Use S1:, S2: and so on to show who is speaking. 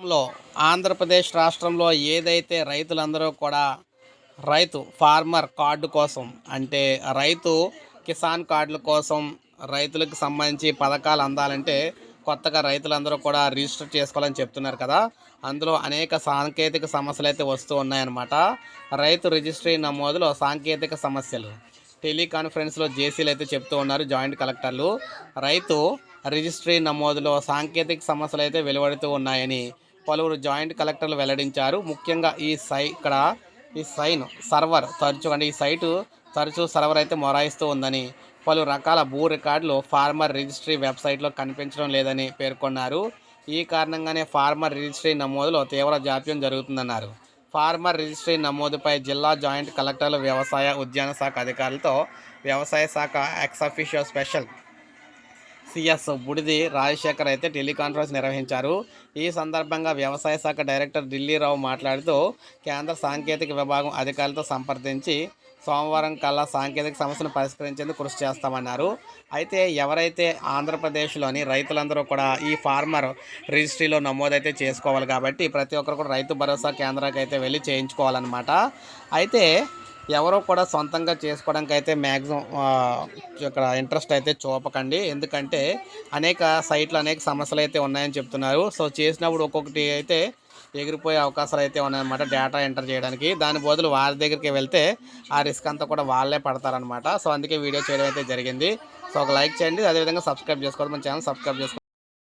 S1: రాష్ట్రంలో ఆంధ్రప్రదేశ్ రాష్ట్రంలో ఏదైతే రైతులందరూ కూడా రైతు ఫార్మర్ కార్డు కోసం అంటే రైతు కిసాన్ కార్డుల కోసం రైతులకు సంబంధించి పథకాలు అందాలంటే కొత్తగా రైతులందరూ కూడా రిజిస్టర్ చేసుకోవాలని చెప్తున్నారు కదా. అందులో అనేక సాంకేతిక సమస్యలు అయితే వస్తూ ఉన్నాయన్నమాట. రైతు రిజిస్ట్రీ నమోదులో సాంకేతిక సమస్యలు. టెలికాన్ఫరెన్స్లో జేసీలు అయితే చెప్తూ ఉన్నారు జాయింట్ కలెక్టర్లు. రైతు రిజిస్ట్రీ నమోదులో సాంకేతిక సమస్యలు అయితే వెలువడుతూ ఉన్నాయని పలువురు జాయింట్ కలెక్టర్లు వెల్లడించారు. ముఖ్యంగా ఈ సై ఇక్కడ ఈ సైన్ సర్వర్ తరచు అంటే ఈ సైటు తరచూ సర్వర్ అయితే మొరాయిస్తూ ఉందని పలు రకాల భూ రికార్డులు ఫార్మర్ రిజిస్ట్రీ వెబ్సైట్లో కనిపించడం లేదని పేర్కొన్నారు. ఈ కారణంగానే ఫార్మర్ రిజిస్ట్రీ నమోదులో తీవ్ర జాప్యం జరుగుతుందన్నారు. ఫార్మర్ రిజిస్ట్రీ నమోదుపై జిల్లా జాయింట్ కలెక్టర్లు వ్యవసాయ ఉద్యాన శాఖ అధికారులతో వ్యవసాయ శాఖ ex official special CS Budithi Rajasekhar అయితే టెలికాన్ఫరెన్స్ నిర్వహించారు. ఈ సందర్భంగా వ్యవసాయ శాఖ డైరెక్టర్ ఢిల్లీరావు మాట్లాడుతూ కేంద్ర సాంకేతిక విభాగం అధికారులతో సంప్రదించి సోమవారం కల్లా సాంకేతిక సమస్యను పరిష్కరించేందుకు కృషి చేస్తామన్నారు. అయితే ఎవరైతే ఆంధ్రప్రదేశ్లోని రైతులందరూ కూడా ఈ ఫార్మర్ రిజిస్ట్రీలో నమోదైతే చేసుకోవాలి కాబట్టి ప్రతి ఒక్కరు కూడా రైతు భరోసా కేంద్రానికి అయితే వెళ్ళి చేయించుకోవాలన్నమాట. అయితే ఎవరో కూడా సొంతంగా చేసుకోవడానికి అయితే మ్యాక్సిమం ఇక్కడ ఇంట్రెస్ట్ అయితే చూపకండి. ఎందుకంటే అనేక సైట్లు అనేక సమస్యలు అయితే ఉన్నాయని చెప్తున్నారు. సో చేసినప్పుడు ఒక్కొక్కటి అయితే ఎగిరిపోయే అవకాశాలు అయితే ఉన్నాయన్నమాట డేటా ఎంటర్ చేయడానికి. దాని బదులు వారి దగ్గరికి వెళ్తే ఆ రిస్క్ అంతా కూడా వాళ్ళే పడతారనమాట సో అందుకే వీడియో చేయడం అయితే జరిగింది. సో ఒక లైక్ చేయండి. అదేవిధంగా సబ్స్క్రైబ్ చేసుకోవడం మన ఛానల్ సబ్స్క్రైబ్ చేసుకోండి